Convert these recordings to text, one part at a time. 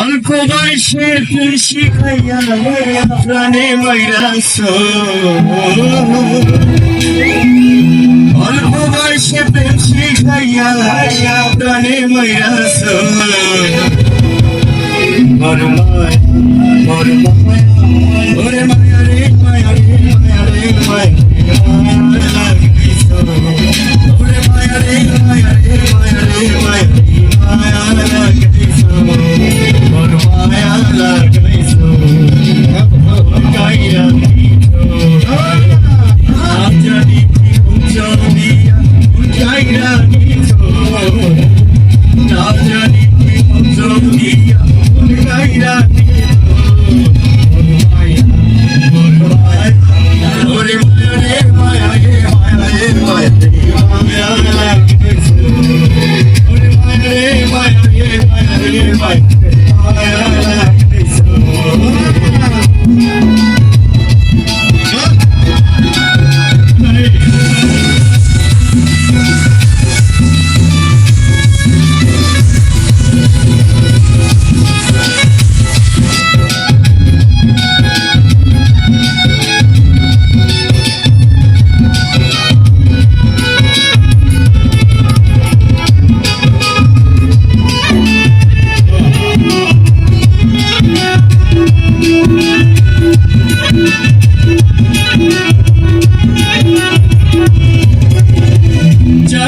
অল্প বয়সে তুই শিখাইয়া প্রাণে মৈরাস অল্প বয়সে প্রেম শিখাইয়া হ্যাঁ, হ্যাঁ, হ্যাঁ, প্রাণে মৈরাস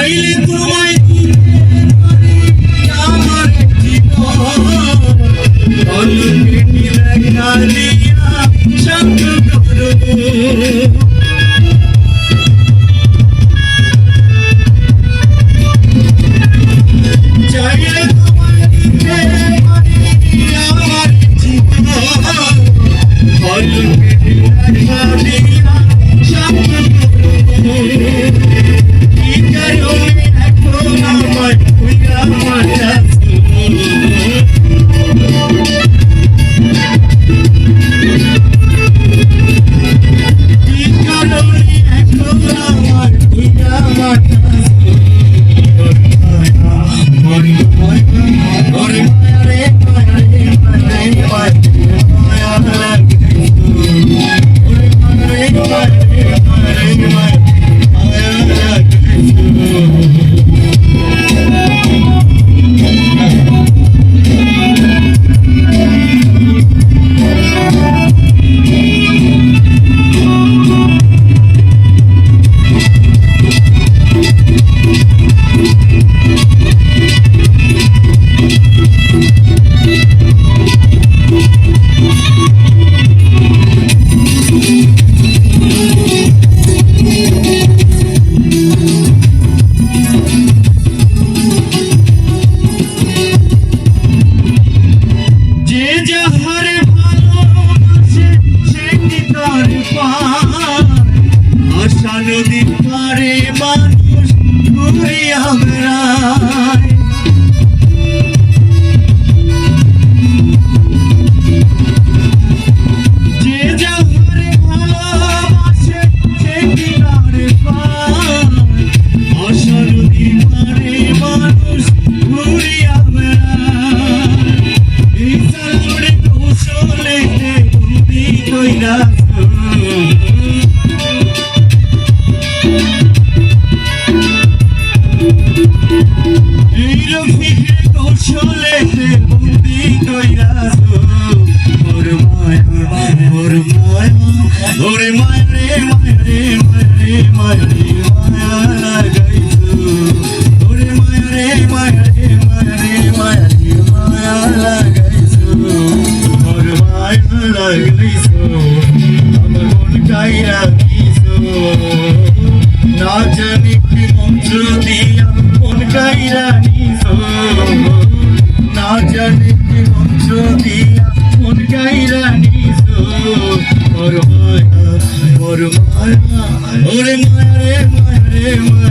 Україні. মায়া মোর মায়া মোর মায়া মোর মায়া রে মায়া রে মায়া রে মায়া রে মায়া লাগাইছো মোর মায়া রে মায়া রে মায়া রে মায়া রে মায়া লাগাইছো মোর মায়া লাগাইছো আমার মন কাইরা দিছো না জানি কি মন্ত্র দিয়া মন কাইরা Yeah.